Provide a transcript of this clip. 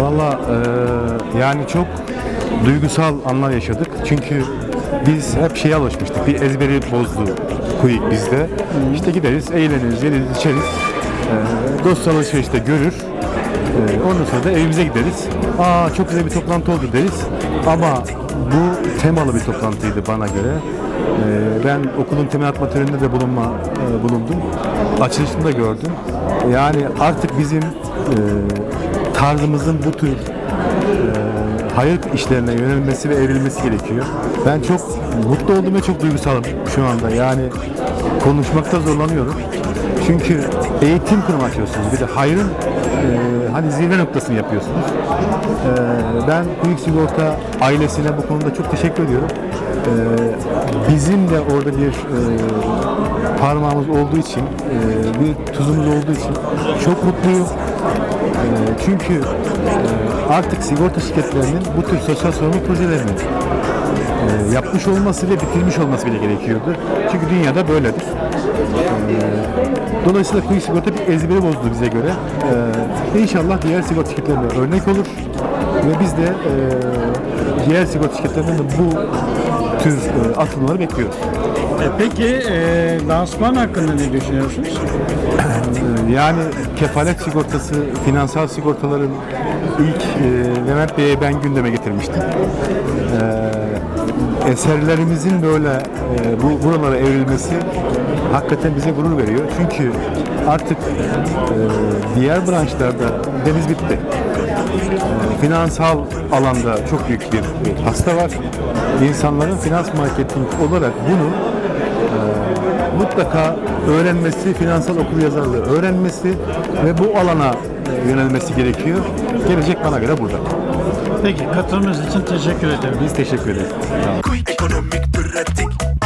Valla e, yani çok duygusal anlar yaşadık. Çünkü biz hep şeye alışmıştık. Bir ezberi bozdu Quick bizde. İşte gideriz, eğleniriz, yeriz, içeriz. E, dostlar alışverişte görür. E, ondan sonra da evimize gideriz. Aa çok güzel bir toplantı oldu deriz. Ama bu temalı bir toplantıydı bana göre. E, ben okulun temel atma töreninde de bulunma, e, bulundum. Açılışını da gördüm. Yani artık bizim e, tarzımızın bu tür e, hayır işlerine yönelmesi ve evrilmesi gerekiyor. Ben çok mutlu oldum ve çok duygusalım şu anda. Yani konuşmakta zorlanıyorum. Çünkü eğitim kurumu açıyorsunuz. Bir de hayrın e, hani zirve noktasını yapıyorsunuz. E, ben Büyük Sigorta ailesine bu konuda çok teşekkür ediyorum. E, bizim de orada bir e, parmağımız olduğu için, e, bir tuzumuz olduğu için çok mutluyum. Çünkü e, artık sigorta şirketlerinin bu tür sosyal sorumluluk projelerini e, yapmış olması ve bitirmiş olması bile gerekiyordu. Çünkü dünyada böyledir. E, dolayısıyla Quick Sigorta bir ezberi bozdu bize göre. E, inşallah diğer sigorta şirketlerine örnek olur ve biz de diğer sigorta şirketlerinden de bu tür e, atılımları bekliyoruz. Peki e, lansman hakkında ne düşünüyorsunuz? Yani kefalet sigortası, finansal sigortaların ilk e, Levent Bey'e ben gündeme getirmiştim. Ee, eserlerimizin böyle e, bu buralara evrilmesi hakikaten bize gurur veriyor. Çünkü artık e, diğer branşlarda deniz bitti. E, finansal alanda çok büyük bir hasta var. İnsanların finans marketing olarak bunu mutlaka öğrenmesi, finansal okuryazarlığı öğrenmesi ve bu alana e, yönelmesi gerekiyor. Gelecek bana göre burada. Peki katılımınız için teşekkür ederim. Biz teşekkür ederiz. Ekonomik pratik anında sigorta